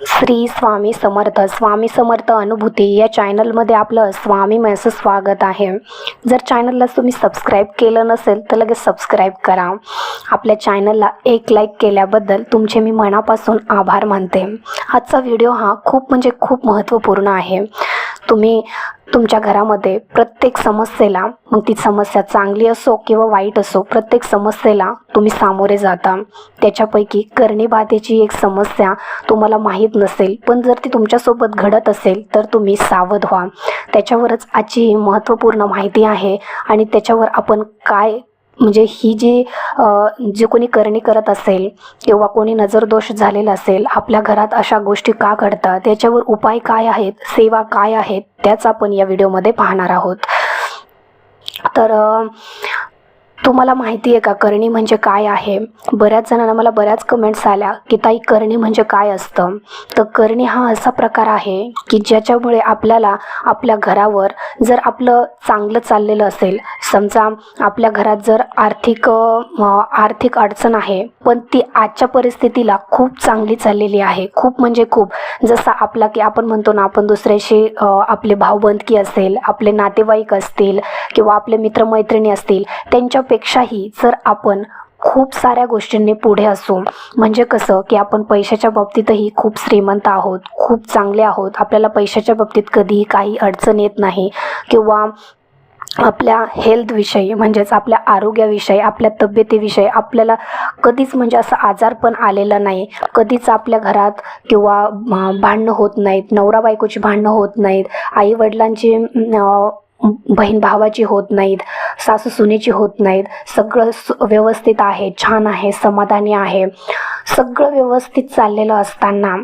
श्री स्वामी समर्थ स्वामी समर्थ अनुभूती या चॅनलमध्ये आपलं स्वामी असं स्वागत आहे. जर चॅनलला तुम्ही सबस्क्राईब केलं नसेल तर लगेच सबस्क्राईब करा. आपल्या चॅनलला एक लाईक केल्याबद्दल तुमचे मी मनापासून आभार मानते. आजचा व्हिडिओ हा खूप म्हणजे खूप महत्त्वपूर्ण आहे. तुम्ही तुमच्या घरामध्ये प्रत्येक समस्येला मग ती समस्या चांगली असो किंवा वाईट असो प्रत्येक समस्येला तुम्ही सामोरे जाता. त्याच्यापैकी करणीबाधेची एक समस्या तुम्हाला माहीत नसेल पण जर ती तुमच्यासोबत घडत असेल तर तुम्ही सावध व्हा. त्याच्यावरच आजची ही महत्त्वपूर्ण माहिती आहे आणि त्याच्यावर आपण काय म्हणजे ही जी जे कोणी करणी करत असेल किंवा कोणी नजरदोष झालेला असेल आपल्या घरात अशा गोष्टी का घडतात? याच्यावर उपाय काय आहेत? सेवा काय आहेत? त्याच आपण या व्हिडिओमध्ये पाहणार आहोत. तर तुम्हाला माहिती आहे का करणी म्हणजे काय आहे? बऱ्याच जणांना मला बऱ्याच कमेंट्स आल्या की ताई करणी म्हणजे काय असतं? तर करणी हा असा प्रकार आहे की ज्याच्यामुळे आपल्याला आपल्या घरावर जर आपलं चांगलं चाललेलं असेल समजा आपल्या घरात जर आर्थिक आर्थिक अडचण आहे पण ती आजच्या परिस्थितीला खूप चांगली चाललेली आहे. खूप म्हणजे खूप. जसा आपला की आपण म्हणतो ना आपण दुसऱ्याशी आपले भावबंदकी असेल आपले नातेवाईक असतील किंवा आपले मित्रमैत्रिणी असतील त्यांच्या त्यांच्यापेक्षाही जर आपण खूप साऱ्या गोष्टींनी पुढे असू म्हणजे कसं की आपण पैशाच्या बाबतीतही खूप श्रीमंत आहोत खूप चांगले आहोत आपल्याला पैशाच्या बाबतीत कधीही काही अडचण येत नाही किंवा आपल्या हेल्थविषयी म्हणजेच आपल्या आरोग्याविषयी आपल्या तब्येतीविषयी आपल्याला कधीच म्हणजे असं आजारपण आलेलं नाही. कधीच आपल्या घरात किंवा भांडणं होत नाहीत नवरा बायकोची भांडणं होत नाहीत आई वडिलांची बहीण भावाची होत नाहीत सासू सुनेची होत नाहीत सगळं सु- व्यवस्थित आहे छान आहे समाधानी आहे. सगळं व्यवस्थित चाललेलं असताना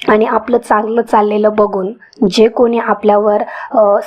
आणि आपलं चांगलं चाललेलं बघून जे कोणी आपल्यावर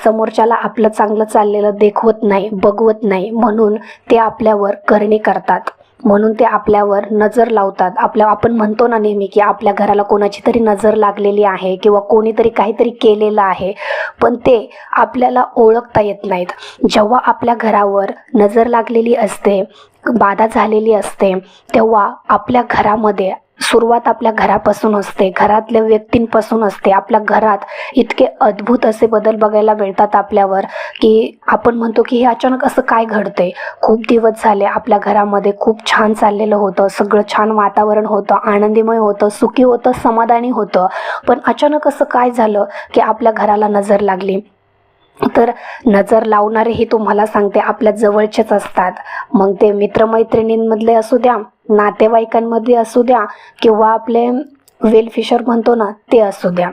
समोरच्याला आपलं चांगलं चाललेलं देखवत नाही बघवत नाही म्हणून ते आपल्यावर करणी करतात. म्हणून ते आपल्यावर नजर लावतात. आपल्या आपण म्हणतो ना नेहमी की आपल्या घराला कोणाची तरी नजर लागलेली आहे किंवा कोणीतरी काहीतरी केलेलं आहे पण ते आपल्याला ओळखता येत नाहीत. जेव्हा आपल्या घरावर नजर लागलेली असते बाधा झालेली असते तेव्हा आपल्या घरामध्ये सुरुवात आपल्या घरापासून असते. घरातल्या व्यक्तींपासून असते. आपल्या घरात इतके अद्भुत असे बदल बघायला मिळतात आपल्यावर की आपण म्हणतो की हे अचानक असं काय घडतंय? खूप दिवस झाले आपल्या घरामध्ये खूप छान चाललेलं होतं. सगळं छान वातावरण होतं. आनंदीमय होतं. सुखी होतं. समाधानी होतं. पण अचानक असं काय झालं की आपल्या घराला नजर लागली? तर नजर लावणारेही तुम्हाला सांगते आपल्या जवळचेच असतात. मग ते मित्रमैत्रिणींमधले असू द्या नातेवाईकांमध्ये असू द्या किंवा आपले वेलफिशर म्हणतो ना ते असू द्या.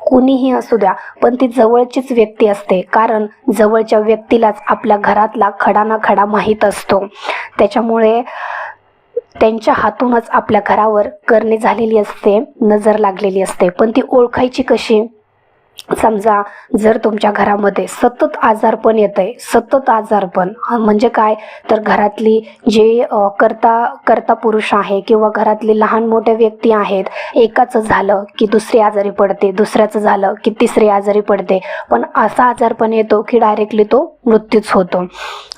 कुणीही असू द्या पण ती जवळचीच व्यक्ती असते. कारण जवळच्या व्यक्तीलाच आपल्या घरातला खडा ना खडा माहीत असतो. त्याच्यामुळे त्यांच्या हातूनच आपल्या घरावर करणे झालेली असते नजर लागलेली असते. पण ती ओळखायची कशी? समजा जर तुमच्या घरामध्ये सतत आजारपण येत आहे सतत आजारपण म्हणजे काय? तर घरातली जे करता करता पुरुष आहे किंवा घरातली लहान मोठ्या व्यक्ती आहेत एकाचं झालं की दुसरी आजारी पडते दुसऱ्याचं झालं की तिसरी आजारी पडते पण असा आजारपण येतो की डायरेक्टली तो मृत्यूच होतो.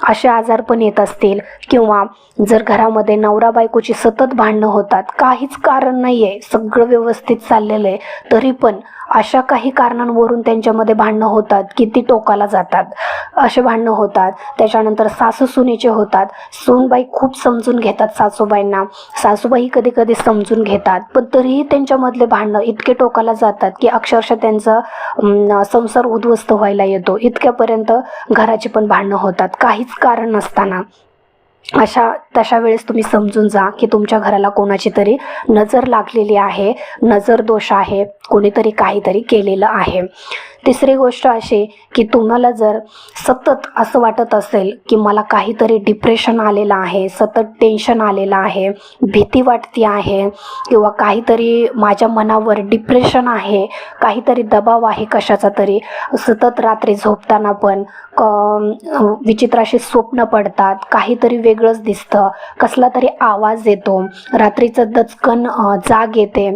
असे आजारपण येत असतील किंवा जर घरामध्ये नवरा बायकोची सतत भांडणं होतात काहीच कारण नाही आहे सगळं व्यवस्थित चाललेलं आहे तरी पण अशा काही कारणांवरून त्यांच्यामध्ये भांडणं होतात की ती टोकाला जातात. असे भांडणं होतात. त्याच्यानंतर सासू सुनेचे होतात. सूनबाई खूप समजून घेतात सासूबाईंना. सासूबाई कधी कधी समजून घेतात पण तरीही त्यांच्यामधले भांडणं इतके टोकाला जातात की अक्षरशः त्यांचा संसार उद्ध्वस्त व्हायला येतो. इतक्यापर्यंत घराची पण भांडणं होतात. काहीच कारण नसताना. अशा तशा वेळेस तुम्ही समजून जा की तुमच्या घराला कोणाची तरी नजर लागलेली आहे नजर दोष आहे कोणीतरी काहीतरी केलेलं आहे. तिसरी गोष्ट अशी की तुम्हाला जर सतत असं वाटत असेल की मला काहीतरी डिप्रेशन आलेलं आहे सतत टेन्शन आलेलं आहे भीती वाटते आहे किंवा काहीतरी माझ्या मनावर डिप्रेशन आहे काहीतरी दबाव आहे कशाचा तरी सतत रात्री झोपताना पण क विचित्र अशी स्वप्न पडतात काहीतरी वेगळंच दिसतं कसला तरी आवाज येतो रात्रीचं दचकन जाग येते.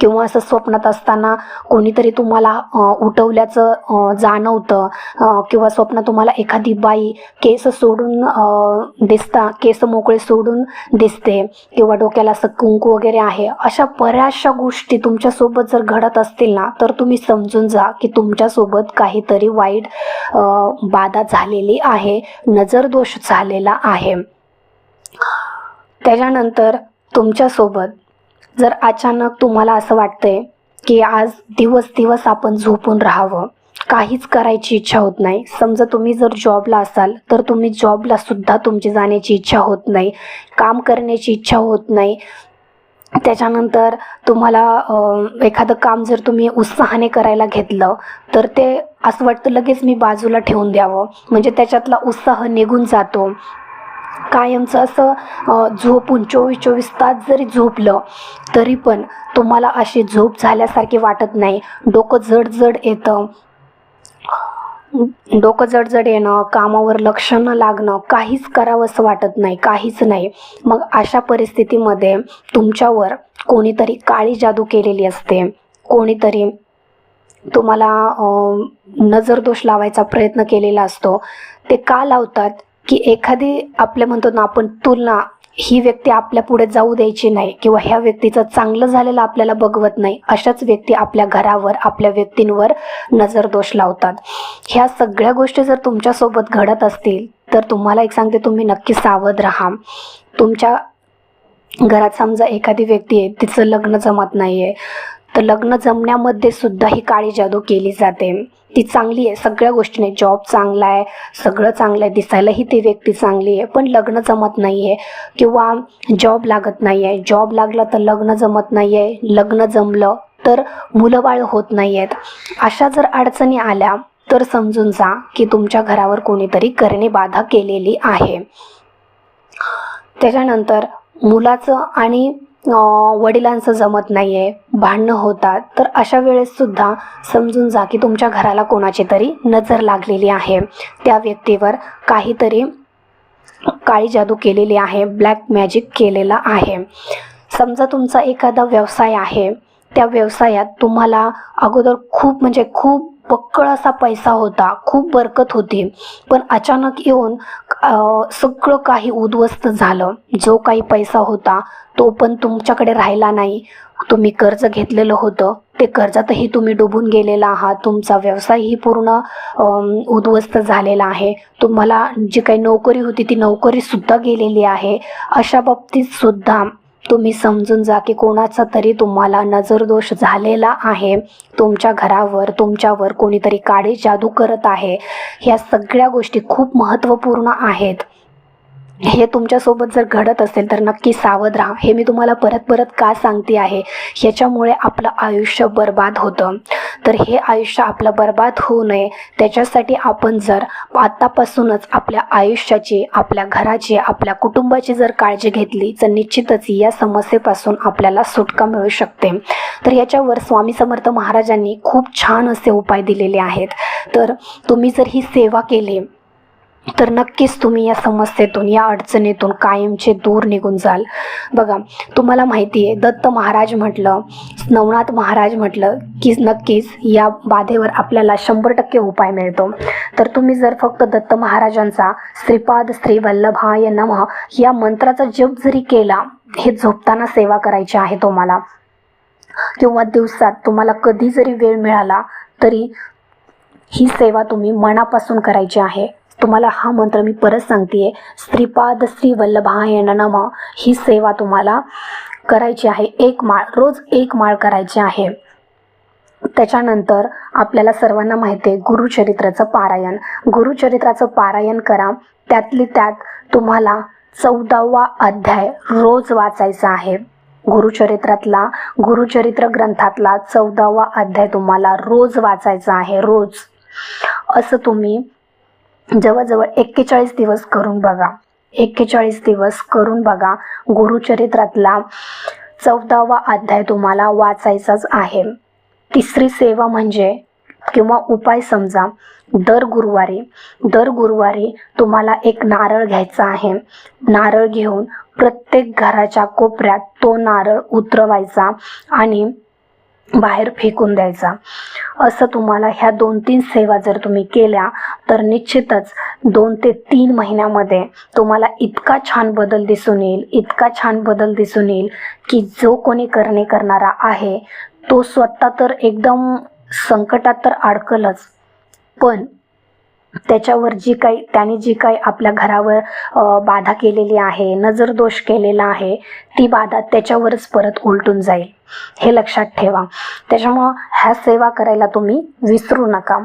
किंवा असं स्वप्नात असताना कोणीतरी तुम्हाला उठवल्याचं जाणवतं किंवा स्वप्न तुम्हाला एखादी बाई केस सोडून दिसता केस मोकळे सोडून दिसते किंवा डोक्याला असं कुंकू वगैरे आहे अशा बऱ्याचशा गोष्टी तुमच्यासोबत जर घडत असतील ना तर तुम्ही समजून जा की तुमच्यासोबत काहीतरी वाईट बाधा झालेली आहे नजरदोष झालेला आहे. त्याच्यानंतर तुमच्यासोबत जर अचानक तुम्हाला असं वाटतंय की आज दिवस दिवस आपण झोपून राहावं काहीच करायची इच्छा होत नाही. समजा तुम्ही जर जॉबला असाल तर तुम्ही जॉबला सुद्धा तुमची जाण्याची इच्छा होत नाही काम करण्याची इच्छा होत नाही. त्याच्यानंतर तुम्हाला एखादं काम जर तुम्ही उत्साहाने करायला घेतलं तर ते असं वाटतं लगेच मी बाजूला ठेवून द्यावं. म्हणजे त्याच्यातला उत्साह निघून जातो. कायमचं असं झोपून चोवीस चोवीस तास जरी झोपलं तरी पण तुम्हाला अशी झोप झाल्यासारखी वाटत नाही. डोकं जड जड येतं. डोकं जडजड येणं कामावर लक्ष न लागणं काहीच करावं असं वाटत नाही काहीच नाही. मग अशा परिस्थितीमध्ये तुमच्यावर कोणीतरी काळी जादू केलेली असते. कोणीतरी तुम्हाला नजरदोष लावायचा प्रयत्न केलेला असतो. ते का लावतात? की एखादी आपल्या म्हणतो ना आपण तुलना ही व्यक्ती आपल्या पुढे जाऊ द्यायची नाही किंवा ह्या व्यक्तीचं चांगलं झालेलं आपल्याला बघवत नाही अशाच व्यक्ती आपल्या घरावर आपल्या व्यक्तींवर नजरदोष लावतात. ह्या सगळ्या गोष्टी जर तुमच्यासोबत घडत असतील तर तुम्हाला एक सांगते तुम्ही नक्की सावध राहा. तुमच्या घरात समजा एखादी व्यक्ती आहे तिचं लग्न जमत नाही आहे तर लग्न जमण्यामध्ये सुद्धा ही काळी जादू केली जाते. ती चांगली आहे सगळ्या गोष्टीने जॉब चांगला आहे सगळं चांगलं आहे दिसायलाही ती व्यक्ती चांगली आहे पण लग्न जमत नाही आहे किंवा जॉब लागत नाही आहे जॉब लागला तर लग्न जमत नाही आहे लग्न जमलं तर मुलं बाळ होत नाही आहेत अशा जर अडचणी आल्या तर समजून जा की तुमच्या घरावर कोणीतरी करणे बाधा केलेली आहे. त्याच्यानंतर मुलाचं आणि वडिलांचं जमत नाही आहे भांडणं होतात तर अशा वेळेससुद्धा समजून जा की तुमच्या घराला कोणाची तरी नजर लागलेली आहे. त्या व्यक्तीवर काहीतरी काळी जादू केलेली आहे ब्लॅक मॅजिक केलेला आहे. समजा तुमचा एखादा व्यवसाय आहे त्या व्यवसायात तुम्हाला अगोदर खूप म्हणजे खूप पक्कळ असा पैसा होता खूप बरकत होती. पण अचानक येऊन सगळं काही उद्ध्वस्त झालं. जो काही पैसा होता तो पण तुमच्याकडे राहिला नाही. तुम्ही कर्ज घेतलेलं होतं. ते कर्जातही तुम्ही डुबून गेलेला आहात. तुमचा व्यवसायही पूर्ण उद्ध्वस्त झालेला आहे. तुम्हाला जी काही नोकरी होती ती नोकरीसुद्धा गेलेली आहे. अशा बाबतीत सुद्धा तुम्ही समजून जा की कोणाचा तरी तुम्हाला नजरदोष झालेला आहे. तुमच्या घरावर तुमच्यावर कोणीतरी काळी जादू करत आहे. ह्या सगळ्या गोष्टी खूप महत्त्वपूर्ण आहेत. हे तुमच्यासोबत जर घडत असेल तर नक्की सावध राहा. हे मी तुम्हाला परत परत का सांगते आहे? ह्याच्यामुळे आपलं आयुष्य बर्बाद होतं. तर हे आयुष्य आपलं बर्बाद होऊ नये. त्याच्यासाठी आपण जर आत्तापासूनच आपल्या आयुष्याची आपल्या घराची आपल्या कुटुंबाची जर काळजी घेतली तर निश्चितच या समस्येपासून आपल्याला सुटका मिळू शकते. तर याच्यावर स्वामी समर्थ महाराजांनी खूप छान असे उपाय दिलेले आहेत. तर तुम्ही जर ही सेवा केली तर नक्कीच तुम्ही या समस्येतून या अडचणीतून कायमचे दूर निघून जाल. बघा तुम्हाला माहिती आहे दत्त महाराज म्हटलं नवनाथ महाराज म्हटलं की नक्कीच या बाधेवर आपल्याला शंभर टक्के उपाय मिळतो. तर तुम्ही जर फक्त दत्त महाराजांचा श्रीपाद श्री वल्लभाय नमः या मंत्राचा जप जरी केला हे झोपताना सेवा करायची आहे तुम्हाला. किंवा दिवसात तुम्हाला कधी जरी वेळ मिळाला तरी ही सेवा तुम्ही मनापासून करायची आहे. तुम्हाला हा मंत्र मी परत सांगते श्रीपाद श्री वल्लभाय नम. ही सेवा तुम्हाला करायची आहे. एक माळ रोज एक माळ करायची आहे. त्याच्यानंतर आपल्याला सर्वांना माहिती आहे गुरुचरित्राचं पारायण. गुरुचरित्राचं पारायण करा. त्यातली त्यात तुम्हाला चौदावा अध्याय रोज वाचायचा आहे. गुरुचरित्रातला गुरुचरित्र ग्रंथातला चौदावा अध्याय तुम्हाला रोज वाचायचा आहे रोज. असं तुम्ही जवळजवळ एक्केचाळीस दिवस करून बघा. एक्केचाळीस दिवस करून बघा. गुरुचरित्रातला चौदावा अध्याय तुम्हाला वाचायचाच आहे. तिसरी सेवा म्हणजे किंवा उपाय समजा दर गुरुवारी दर गुरुवारी तुम्हाला एक नारळ घ्यायचा आहे. नारळ घेऊन प्रत्येक घराच्या कोपऱ्यात तो नारळ उतरवायचा आणि बाहेर फेकून द्यायचा. असं तुम्हाला ह्या दोन तीन सेवा जर तुम्ही केल्या तर निश्चितच दोन ते तीन महिन्यामध्ये तुम्हाला इतका छान बदल दिसून येईल इतका छान बदल दिसून येईल की जो कोणी करणे करणारा आहे तो स्वतः तर एकदम संकटात तर अडकलच. पण त्याच्यावर जी काही त्याने जी काही आपल्या घरावर बाधा केलेली आहे नजर दोष केलेला आहे ती बाधा त्याच्यावरच परत उलटून जाईल. हे लक्षात ठेवा. त्याच्यामुळं ह्या सेवा करायला तुम्ही विसरू नका.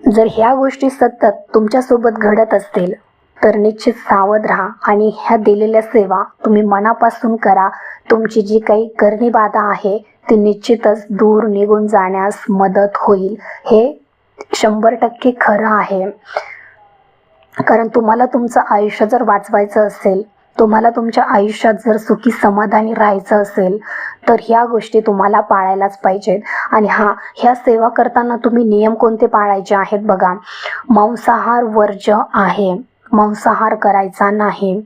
जर ह्या गोष्टी सतत तुमच्यासोबत घडत असतील तर निश्चित सावध राहा आणि ह्या दिलेल्या सेवा तुम्ही मनापासून करा. तुमची जी काही करणी बाधा आहे ती निश्चितच दूर निघून जाण्यास मदत होईल. हे शंभर टक्के खरं आहे. कारण तुम्हाला तुमचं आयुष्य जर वाचवायचं असेल तुम्हाला तुमच्या आयुष्यात जर सुखी समाधानी राहायचं असेल तर ह्या गोष्टी तुम्हाला पाळायलाच पाहिजेत. आणि हां ह्या सेवा करताना तुम्ही नियम कोणते पाळायचे आहेत बघा. मांसाहार वर्ज्य आहे. मांसाहार करायचा नाही.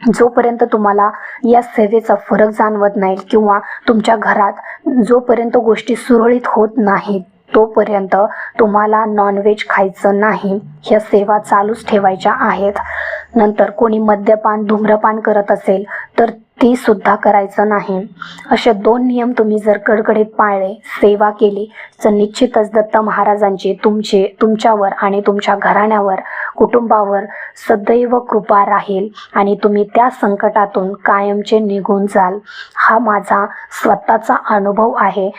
जोपर्यंत तुम्हाला या सेवेचा फरक जाणवत नाही किंवा तुमच्या घरात जोपर्यंत गोष्टी सुरळीत होत नाहीत तोपर्यंत तुम्हाला नॉनव्हेज खायचं नाही. ह्या सेवा चालूच ठेवायच्या आहेत. नंतर कोणी मद्यपान धूम्रपान करत असेल तर ती सुद्धा करायचं नाही. असे दोन नियम तुम्ही जर कडकडीत पाळले सेवा केली तर निश्चितच दत्त महाराजांची तुमचे तुमच्यावर आणि तुमच्या घराण्यावर कुटुंबावर सदैव कृपा राहील आणि तुम्ही त्या संकटातून कायमचे निघून जाल. हा माझा स्वतःचा अनुभव आहे.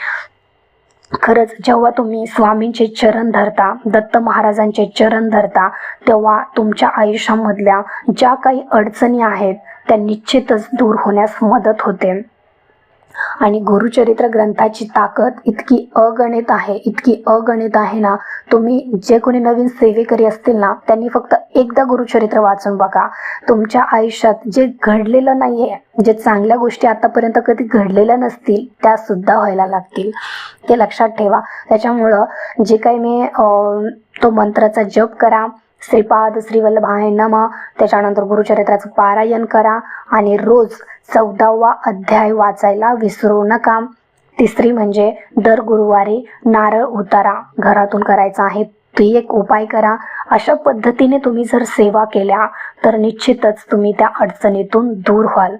खरंच जेव्हा तुम्ही स्वामींचे चरण धरता दत्त महाराजांचे चरण धरता तेव्हा तुमच्या आयुष्यामधल्या ज्या काही अडचणी आहेत त्या निश्चितच दूर होण्यास मदत होते. आणि गुरुचरित्र ग्रंथाची ताकद इतकी अगणित आहे इतकी अगणित आहे ना. तुम्ही जे कोणी नवीन सेवेकरी असतील ना त्यांनी फक्त एकदा गुरुचरित्र वाचून बघा. तुमच्या आयुष्यात जे घडलेलं नाही आहे जे चांगल्या गोष्टी आतापर्यंत कधी घडलेल्या नसतील त्या सुद्धा व्हायला लागतील. ते लक्षात ठेवा. त्याच्यामुळं जे काही मी तो मंत्राचा जप करा श्रीपाद श्रीवल्लभाय नम. त्याच्यानंतर गुरुचरित्राचं पारायण करा आणि रोज चौदावा अध्याय वाचायला विसरू नका. तिसरी म्हणजे दर गुरुवारी नारळ उतारा. घरातून करायचा आहे ती एक उपाय करा. अशा पद्धतीने तुम्ही जर सेवा केल्या तर निश्चितच तुम्ही त्या अडचणीतून दूर व्हाल.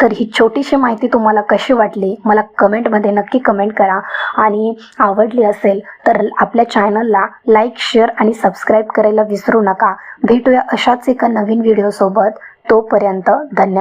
तर ही छोटीशी माहिती तुम्हाला कशी वाटली मला कमेंटमध्ये नक्की कमेंट करा. आणि आवडली असेल तर आपल्या चॅनलला लाईक शेअर आणि सबस्क्राईब करायला विसरू नका. भेटूया अशाच एका नवीन व्हिडिओसोबत. तोपर्यंत धन्यवाद.